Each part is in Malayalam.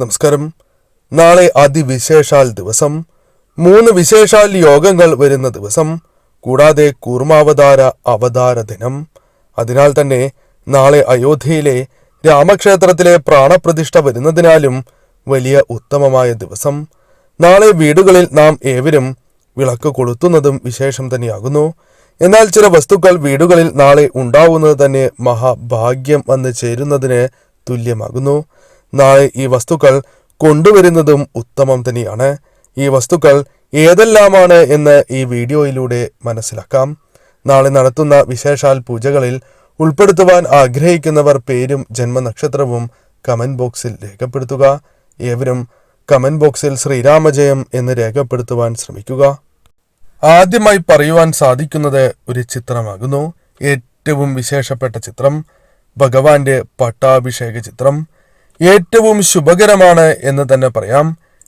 നമസ്കാരം. നാളെ അതിവിശേഷാൽ ദിവസം. മൂന്ന് വിശേഷാൽ യോഗങ്ങൾ വരുന്ന ദിവസം. കൂടാതെ കൂർമാവതാര അവതാര ദിനം. അതിനാൽ തന്നെ നാളെ അയോധ്യയിലെ രാമക്ഷേത്രത്തിലെ പ്രാണപ്രതിഷ്ഠ വരുന്നതിനാലും വലിയ ഉത്തമമായ ദിവസം. നാളെ വീടുകളിൽ നാം ഏവരും വിളക്ക് കൊളുത്തുന്നതും വിശേഷം തന്നെയാകുന്നു. എന്നാൽ ചില വസ്തുക്കൾ വീടുകളിൽ നാളെ ഉണ്ടാവുന്നത് തന്നെ മഹാഭാഗ്യം വന്ന് ചേരുന്നതിന് തുല്യമാകുന്നു. നാളെ ഈ വസ്തുക്കൾ കൊണ്ടുവരുന്നതും ഉത്തമം തന്നെയാണ്. ഈ വസ്തുക്കൾ ഏതെല്ലാമാണ് എന്ന് ഈ വീഡിയോയിലൂടെ മനസ്സിലാക്കാം. നാളെ നടത്തുന്ന വിശേഷാൽ പൂജകളിൽ ഉൾപ്പെടുത്തുവാൻ ആഗ്രഹിക്കുന്നവർ പേരും ജന്മനക്ഷത്രവും കമന്റ് ബോക്സിൽ രേഖപ്പെടുത്തുക. ഏവരും കമന്റ് ബോക്സിൽ ശ്രീരാമജയം എന്ന് രേഖപ്പെടുത്തുവാൻ ശ്രമിക്കുക. ആദ്യമായി പറയുവാൻ സാധിക്കുന്നത് ഒരു ചിത്രമാകുന്നു. ഏറ്റവും വിശേഷപ്പെട്ട ചിത്രം ഭഗവാന്റെ പട്ടാഭിഷേക ചിത്രം. ഏറ്റവും ശുഭകരമാണ് എന്ന് തന്നെ പറയാം.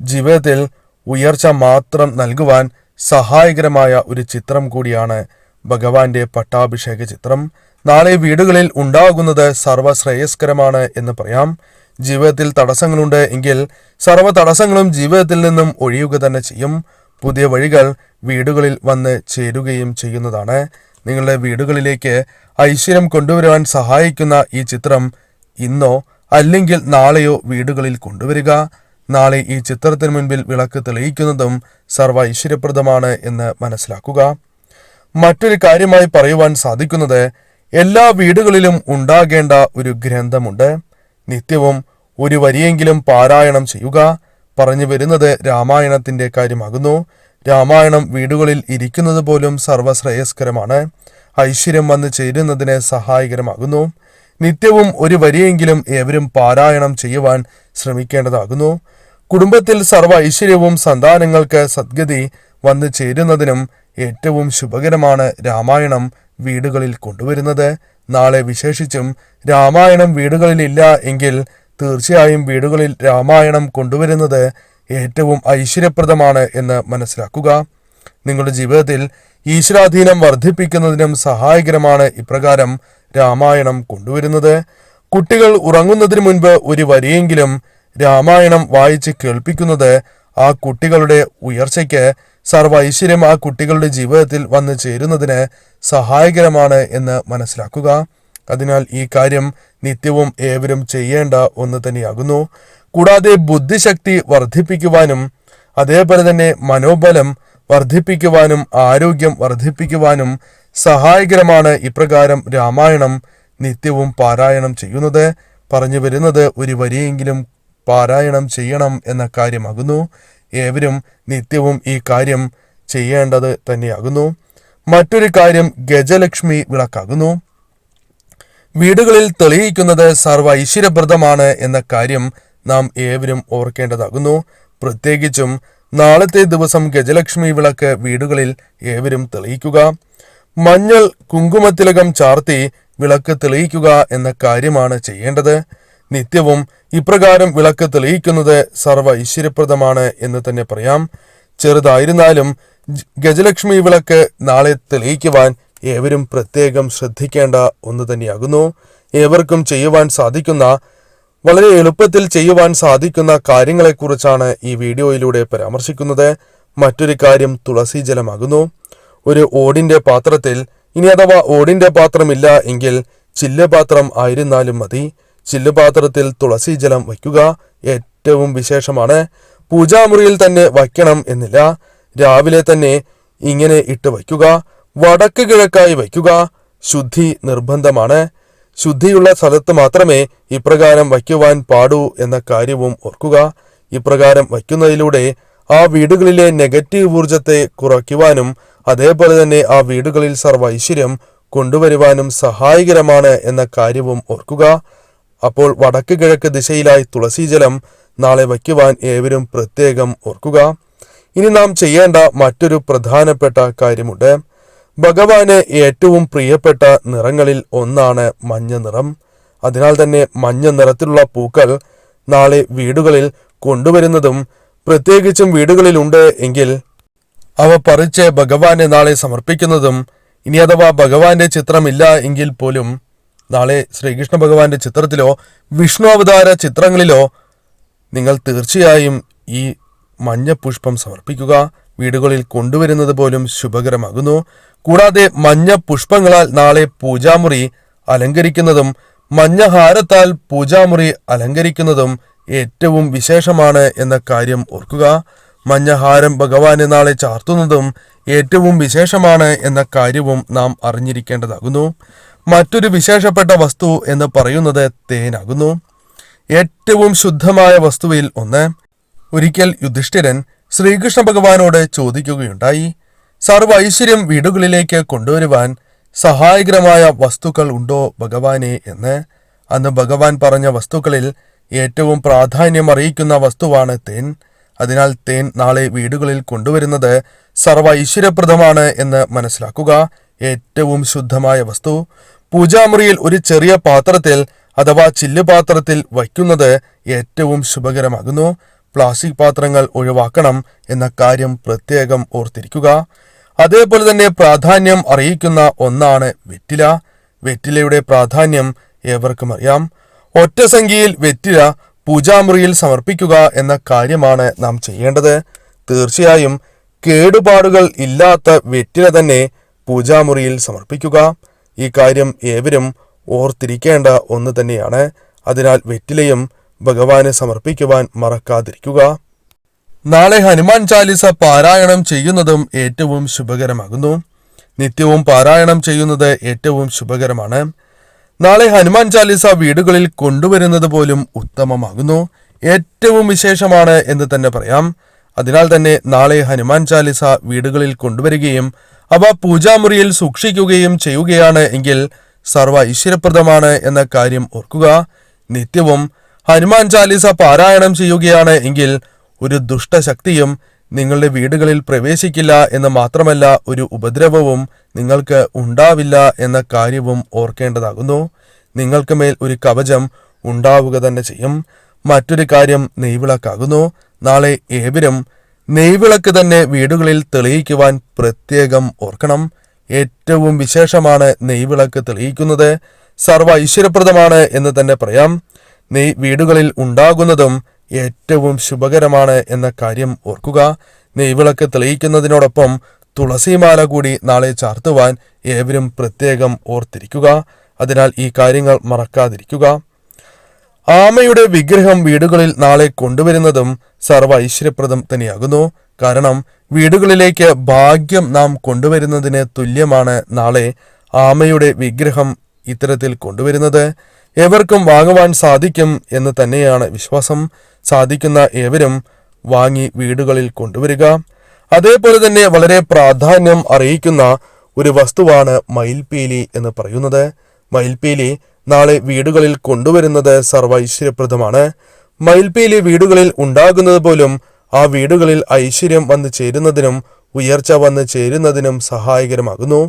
ജീവിതത്തിൽ ഉയർച്ച മാത്രം നൽകുവാൻ സഹായകരമായ ഒരു ചിത്രം കൂടിയാണ് ഭഗവാന്റെ പട്ടാഭിഷേക ചിത്രം. നാളെ വീടുകളിൽ ഉണ്ടാകുന്നത് സർവശ്രേയസ്കരമാണ് എന്ന് പറയാം. ജീവിതത്തിൽ തടസ്സങ്ങളുണ്ട് എങ്കിൽ സർവ തടസ്സങ്ങളും ജീവിതത്തിൽ നിന്നും ഒഴിയുക തന്നെ ചെയ്യും. പുതിയ വഴികൾ വീടുകളിൽ വന്ന് ചേരുകയും ചെയ്യുന്നതാണ്. നിങ്ങളുടെ വീടുകളിലേക്ക് ഐശ്വര്യം കൊണ്ടുവരുവാൻ സഹായിക്കുന്ന ഈ ചിത്രം ഇന്നോ അല്ലെങ്കിൽ നാളെയോ വീടുകളിൽ കൊണ്ടുവരിക. നാളെ ഈ ചിത്രത്തിന് മുൻപിൽ വിളക്ക് തെളിയിക്കുന്നതും സർവ ഐശ്വര്യപ്രദമാണ് എന്ന് മനസ്സിലാക്കുക. മറ്റൊരു കാര്യമായി പറയുവാൻ സാധിക്കുന്നത് എല്ലാ വീടുകളിലും ഉണ്ടാകേണ്ട ഒരു ഗ്രന്ഥമുണ്ട്. നിത്യവും ഒരു വരിയെങ്കിലും പാരായണം ചെയ്യുക. പറഞ്ഞു വരുന്നത് രാമായണത്തിന്റെ കാര്യമാകുന്നു. രാമായണം വീടുകളിൽ ഇരിക്കുന്നത് പോലും സർവശ്രേയസ്കരമാണ് ഐശ്വര്യം വന്നു ചേരുന്നതിന് സഹായകരമാകുന്നു. നിത്യവും ഒരു വരിയെങ്കിലും ഏവരും പാരായണം ചെയ്യുവാൻ ശ്രമിക്കേണ്ടതാകുന്നു. കുടുംബത്തിൽ സർവ ഐശ്വര്യവും സന്താനങ്ങൾക്ക് സദ്ഗതി വന്നു ചേരുന്നതിനും ഏറ്റവും ശുഭകരമാണ് രാമായണം വീടുകളിൽ കൊണ്ടുവരുന്നത്. നാളെ വിശേഷിച്ചും രാമായണം വീടുകളിലില്ല എങ്കിൽ തീർച്ചയായും വീടുകളിൽ രാമായണം കൊണ്ടുവരുന്നത് ഏറ്റവും ഐശ്വര്യപ്രദമാണ് എന്ന് മനസ്സിലാക്കുക. നിങ്ങളുടെ ജീവിതത്തിൽ ഈശ്വരാധീനം വർദ്ധിപ്പിക്കുന്നതിനും സഹായകരമാണ് ഇപ്രകാരം രാമായണം കൊണ്ടുവരുന്നത്. കുട്ടികൾ ഉറങ്ങുന്നതിന് മുൻപ് ഒരു വരിയെങ്കിലും രാമായണം വായിച്ച് കേൾപ്പിക്കുന്നത് ആ കുട്ടികളുടെ ഉയർച്ചയ്ക്ക് സർവ ഐശ്വര്യം ആ കുട്ടികളുടെ ജീവിതത്തിൽ വന്നു ചേരുന്നതിന് സഹായകരമാണ് എന്ന് മനസ്സിലാക്കുക. അതിനാൽ ഈ കാര്യം നിത്യവും ഏവരും ചെയ്യേണ്ട ഒന്ന് തന്നെയാകുന്നു. കൂടാതെ ബുദ്ധിശക്തി വർദ്ധിപ്പിക്കുവാനും അതേപോലെ തന്നെ മനോബലം വർദ്ധിപ്പിക്കുവാനും ആരോഗ്യം വർദ്ധിപ്പിക്കുവാനും സഹായകരമാണ് ഇപ്രകാരം രാമായണം നിത്യവും പാരായണം ചെയ്യുന്നത്. പറഞ്ഞു വരുന്നത് ഒരു വരിയെങ്കിലും പാരായണം ചെയ്യണം എന്ന കാര്യമാകുന്നു. ഏവരും നിത്യവും ഈ കാര്യം ചെയ്യേണ്ടത് തന്നെയാകുന്നു. മറ്റൊരു കാര്യം ഗജലക്ഷ്മി വിളക്കാകുന്നു. വീടുകളിൽ തെളിയിക്കുന്നത് സർവ ഐശ്വര്യപ്രദമാണ് എന്ന കാര്യം നാം ഏവരും ഓർക്കേണ്ടതാകുന്നു. പ്രത്യേകിച്ചും നാളത്തെ ദിവസം ഗജലക്ഷ്മി വിളക്ക് വീടുകളിൽ ഏവരും തെളിയിക്കുക. മഞ്ഞൾ കുങ്കുമത്തിലകം ചാർത്തി വിളക്ക് തെളിയിക്കുക എന്ന കാര്യമാണ് ചെയ്യേണ്ടത്. നിത്യവും ഇപ്രകാരം വിളക്ക് തെളിയിക്കുന്നത് സർവ ഐശ്വര്യപ്രദമാണ് എന്ന് തന്നെ പറയാം. ചെറുതായിരുന്നാലും ഗജലക്ഷ്മി വിളക്ക് നാളെ തെളിയിക്കുവാൻ ഏവരും പ്രത്യേകം ശ്രദ്ധിക്കേണ്ട ഒന്ന് തന്നെയാകുന്നു. ഏവർക്കും ചെയ്യുവാൻ സാധിക്കുന്ന വളരെ എളുപ്പത്തിൽ ചെയ്യുവാൻ സാധിക്കുന്ന കാര്യങ്ങളെക്കുറിച്ചാണ് ഈ വീഡിയോയിലൂടെ പരാമർശിക്കുന്നത്. മറ്റൊരു കാര്യം തുളസി ജലമാകുന്നു ഒരു ഓടിന്റെ പാത്രത്തിൽ. ഇനി അഥവാ ഓടിന്റെ പാത്രമില്ല എങ്കിൽ ചില്ലുപാത്രം ആയിരുന്നാലും മതി. ചില്ലുപാത്രത്തിൽ തുളസി ജലം വയ്ക്കുക ഏറ്റവും വിശേഷമാണ്. പൂജാമുറിയിൽ തന്നെ വയ്ക്കണം എന്നില്ല. രാവിലെ തന്നെ ഇങ്ങനെ ഇട്ട് വയ്ക്കുക. വടക്ക് കിഴക്കായി വയ്ക്കുക. ശുദ്ധി നിർബന്ധമാണ്. ശുദ്ധിയുള്ള സ്ഥലത്ത് മാത്രമേ ഇപ്രകാരം വയ്ക്കുവാൻ പാടൂ എന്ന കാര്യവും ഓർക്കുക. ഇപ്രകാരം വയ്ക്കുന്നതിലൂടെ ആ വീടുകളിലെ നെഗറ്റീവ് ഊർജത്തെ കുറയ്ക്കുവാനും അതേപോലെ തന്നെ ആ വീടുകളിൽ സർവ ഐശ്വര്യം കൊണ്ടുവരുവാനും സഹായകരമാണ് എന്ന കാര്യവും ഓർക്കുക. അപ്പോൾ വടക്ക് കിഴക്ക് ദിശയിലായി തുളസി ജലം നാളെ വയ്ക്കുവാൻ ഏവരും പ്രത്യേകം ഓർക്കുക. ഇനി നാം ചെയ്യേണ്ട മറ്റൊരു പ്രധാനപ്പെട്ട കാര്യമുണ്ട്. ഭഗവാന് ഏറ്റവും പ്രിയപ്പെട്ട നിറങ്ങളിൽ ഒന്നാണ് മഞ്ഞ നിറം അതിനാൽ തന്നെ മഞ്ഞ നിറത്തിലുള്ള പൂക്കൾ നാളെ വീടുകളിൽ കൊണ്ടുവരുന്നതും പ്രത്യേകിച്ചും വീടുകളിലുണ്ട് എങ്കിൽ അവ പറിച്ച് ഭഗവാന് നാളെ സമർപ്പിക്കുന്നതും ഇനി അഥവാ ഭഗവാന്റെ ചിത്രമില്ല എങ്കിൽ പോലും നാളെ ശ്രീകൃഷ്ണ ഭഗവാന്റെ ചിത്രത്തിലോ വിഷ്ണു അവതാര ചിത്രങ്ങളിലോ നിങ്ങൾ തീർച്ചയായും ഈ മഞ്ഞ പുഷ്പം സമർപ്പിക്കുക. വീടുകളിൽ കൊണ്ടുവരുന്നത് പോലും ശുഭകരമാകുന്നു. കൂടാതെ മഞ്ഞ പുഷ്പങ്ങളാൽ നാളെ പൂജാമുറി അലങ്കരിക്കുന്നതും മഞ്ഞഹാരത്താൽ പൂജാമുറി അലങ്കരിക്കുന്നതും ഏറ്റവും വിശേഷമാണ് എന്ന കാര്യം ഓർക്കുക. മഞ്ഞഹാരം ഭഗവാന് നാളെ ചാർത്തുന്നതും ഏറ്റവും വിശേഷമാണ് എന്ന കാര്യവും നാം അറിഞ്ഞിരിക്കേണ്ടതാകുന്നു. മറ്റൊരു വിശേഷപ്പെട്ട വസ്തു എന്ന് പറയുന്നത് തേനാകുന്നു. ഏറ്റവും ശുദ്ധമായ വസ്തുവിൽ ഒന്ന്. ഒരിക്കൽ യുധിഷ്ഠിരൻ ശ്രീകൃഷ്ണ ഭഗവാനോട് ചോദിക്കുകയുണ്ടായി സർവ ഐശ്വര്യം വീടുകളിലേക്ക് കൊണ്ടുവരുവാൻ സഹായകരമായ വസ്തുക്കൾ ഉണ്ടോ ഭഗവാനെ? എന്ന്. അന്ന് ഭഗവാൻ പറഞ്ഞ വസ്തുക്കളിൽ ഏറ്റവും പ്രാധാന്യം അറിയിക്കുന്ന വസ്തുവാണ് തേൻ. അതിനാൽ തേൻ നാളെ വീടുകളിൽ കൊണ്ടുവരുന്നത് സർവ ഐശ്വര്യപ്രദമാണ് എന്ന് മനസ്സിലാക്കുക. ഏറ്റവും ശുദ്ധമായ വസ്തു. പൂജാമുറിയിൽ ഒരു ചെറിയ പാത്രത്തിൽ അഥവാ ചില്ലുപാത്രത്തിൽ വയ്ക്കുന്നത് ഏറ്റവും ശുഭകരമാകുന്നു. പ്ലാസ്റ്റിക് പാത്രങ്ങൾ ഒഴിവാക്കണം എന്ന കാര്യം പ്രത്യേകം ഓർത്തിരിക്കുക. അതേപോലെ തന്നെ പ്രാധാന്യം അറിയിക്കുന്ന ഒന്നാണ് വെറ്റില. വെറ്റിലയുടെ പ്രാധാന്യം ഏവർക്കും അറിയാം. ഒറ്റ സംഖ്യയിൽ വെറ്റില പൂജാമുറിയിൽ സമർപ്പിക്കുക എന്ന കാര്യമാണ് നാം ചെയ്യേണ്ടത്. തീർച്ചയായും കേടുപാടുകൾ ഇല്ലാത്ത വെറ്റില തന്നെ പൂജാമുറിയിൽ സമർപ്പിക്കുക. ഈ കാര്യം ഏവരും ഓർത്തിരിക്കേണ്ട ഒന്ന് തന്നെയാണ്. അതിനാൽ വെറ്റിലയും ഭഗവാന് സമർപ്പിക്കുവാൻ മറക്കാതിരിക്കുക. നാളെ ഹനുമാൻ ചാലിസ പാരായണം ചെയ്യുന്നതും ഏറ്റവും ശുഭകരമാകുന്നു. നിത്യവും പാരായണം ചെയ്യുന്നത് ഏറ്റവും ശുഭകരമാണ്. നാളെ ഹനുമാൻ ചാലിസ വീടുകളിൽ കൊണ്ടുവരുന്നത് പോലും ഉത്തമമാകുന്നു. ഏറ്റവും വിശേഷമാണ് എന്ന് തന്നെ പറയാം. അതിനാൽ തന്നെ നാളെ ഹനുമാൻ ചാലിസ വീടുകളിൽ കൊണ്ടുവരികയും അവ പൂജാമുറിയിൽ സൂക്ഷിക്കുകയും ചെയ്യുകയാണ് എങ്കിൽ സർവ ഐശ്വര്യപ്രദമാണ് എന്ന കാര്യം ഓർക്കുക. നിത്യവും ഹനുമാൻ ചാലിസ പാരായണം ചെയ്യുകയാണ് എങ്കിൽ ഒരു ദുഷ്ടശക്തിയും നിങ്ങളുടെ വീടുകളിൽ പ്രവേശിക്കില്ല എന്ന് മാത്രമല്ല ഒരു ഉപദ്രവവും നിങ്ങൾക്ക് ഉണ്ടാവില്ല എന്ന കാര്യവും ഓർക്കേണ്ടതാകുന്നു. നിങ്ങൾക്ക് മേൽ ഒരു കവചം ഉണ്ടാവുക തന്നെ ചെയ്യും. മറ്റൊരു കാര്യം നെയ്വിളക്കാകുന്നു. നാളെ ഏവരും നെയ്വിളക്ക് തന്നെ വീടുകളിൽ തെളിയിക്കുവാൻ പ്രത്യേകം ഓർക്കണം. ഏറ്റവും വിശേഷമാണ് നെയ്വിളക്ക് തെളിയിക്കുന്നത്. സർവ ഐശ്വര്യപ്രദമാണ് എന്ന് തന്നെ പറയാം. നെയ് വീടുകളിൽ ഉണ്ടാകുന്നതും ഏറ്റവും ശുഭകരമാണ് എന്ന കാര്യം ഓർക്കുക. നെയ്വിളക്ക് തെളിയിക്കുന്നതിനോടൊപ്പം തുളസിമാല കൂടി നാളെ ചാർത്തുവാൻ ഏവരും പ്രത്യേകം ഓർത്തിരിക്കുക. അതിനാൽ ഈ കാര്യങ്ങൾ മറക്കാതിരിക്കുക. ആമയുടെ വിഗ്രഹം വീടുകളിൽ നാളെ കൊണ്ടുവരുന്നതും സർവ ഐശ്വര്യപ്രദം തന്നെയാകുന്നു. കാരണം വീടുകളിലേക്ക് ഭാഗ്യം നാം കൊണ്ടുവരുന്നതിന് തുല്യമാണ് നാളെ ആമയുടെ വിഗ്രഹം ഇത്തരത്തിൽ കൊണ്ടുവരുന്നത്. എവർക്കും വാങ്ങുവാൻ സാധിക്കും എന്ന് തന്നെയാണ് വിശ്വാസം. സാധിക്കുന്ന ഏവരും വാങ്ങി വീടുകളിൽ കൊണ്ടുവരിക. അതേപോലെ തന്നെ വളരെ പ്രാധാന്യം അറിയിക്കുന്ന ഒരു വസ്തുവാണ് മയിൽപീലി എന്ന് പറയുന്നത്. മയിൽപീലി നാളെ വീടുകളിൽ കൊണ്ടുവരുന്നത് സർവ ഐശ്വര്യപ്രദമാണ് മയിൽപീലി വീടുകളിൽ ഉണ്ടാകുന്നത് പോലും ആ വീടുകളിൽ ഐശ്വര്യം വന്നു ചേരുന്നതിനും ഉയർച്ച വന്നു ചേരുന്നതിനും സഹായകരമാകുന്നു.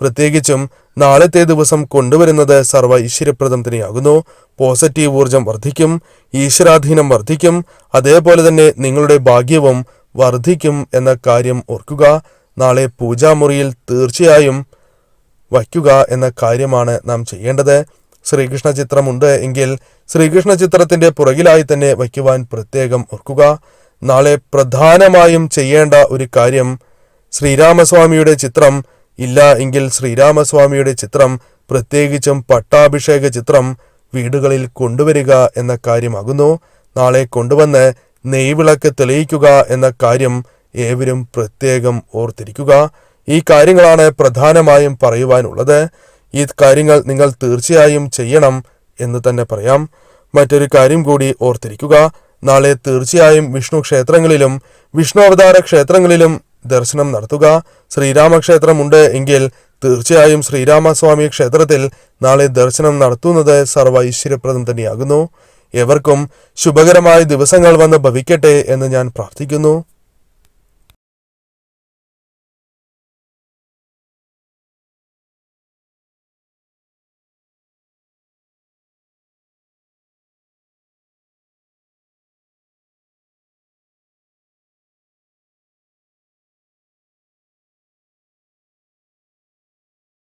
പ്രത്യേകിച്ചും നാളത്തെ ദിവസം കൊണ്ടുവരുന്നത് സർവ ഈശ്വരപ്രദം തന്നെയാകുന്നു പോസിറ്റീവ് ഊർജം വർദ്ധിക്കും ഈശ്വരാധീനം വർദ്ധിക്കും അതേപോലെ തന്നെ നിങ്ങളുടെ ഭാഗ്യവും വർദ്ധിക്കും എന്ന കാര്യം ഓർക്കുക നാളെ പൂജാമുറിയിൽ തീർച്ചയായും വയ്ക്കുക എന്ന കാര്യമാണ് നാം ചെയ്യേണ്ടത്. ശ്രീകൃഷ്ണ ചിത്രമുണ്ട് എങ്കിൽ ശ്രീകൃഷ്ണ ചിത്രത്തിന്റെ പുറകിലായി തന്നെ വയ്ക്കുവാൻ പ്രത്യേകം ഓർക്കുക. നാളെ പ്രധാനമായും ചെയ്യേണ്ട ഒരു കാര്യം ശ്രീരാമസ്വാമിയുടെ ചിത്രം ഇല്ല എങ്കിൽ ശ്രീരാമസ്വാമിയുടെ ചിത്രം പ്രത്യേകിച്ചും പട്ടാഭിഷേക ചിത്രം വീടുകളിൽ കൊണ്ടുവരിക എന്ന കാര്യമാകുന്നു. നാളെ കൊണ്ടുവന്ന് നെയ്വിളക്ക് തെളിയിക്കുക എന്ന കാര്യം ഏവരും പ്രത്യേകം ഓർത്തിരിക്കുക. ഈ കാര്യങ്ങളാണ് പ്രധാനമായും പറയുവാനുള്ളത്. ഈ കാര്യങ്ങൾ നിങ്ങൾ തീർച്ചയായും ചെയ്യണം എന്ന് തന്നെ പറയാം. മറ്റൊരു കാര്യം കൂടി ഓർത്തിരിക്കുക. നാളെ തീർച്ചയായും വിഷ്ണു ക്ഷേത്രങ്ങളിലും വിഷ്ണു അവതാര ക്ഷേത്രങ്ങളിലും ദർശനം നടത്തുക. ശ്രീരാമക്ഷേത്രമുണ്ട് എങ്കിൽ തീർച്ചയായും ശ്രീരാമസ്വാമി ക്ഷേത്രത്തിൽ നാളെ ദർശനം നടത്തുന്നത് സർവ ഐശ്വര്യപ്രദം തന്നെയാകുന്നു. എവർക്കും ശുഭകരമായ ദിവസങ്ങൾ വന്ന് ഭവിക്കട്ടെ എന്ന് ഞാൻ പ്രാർത്ഥിക്കുന്നു.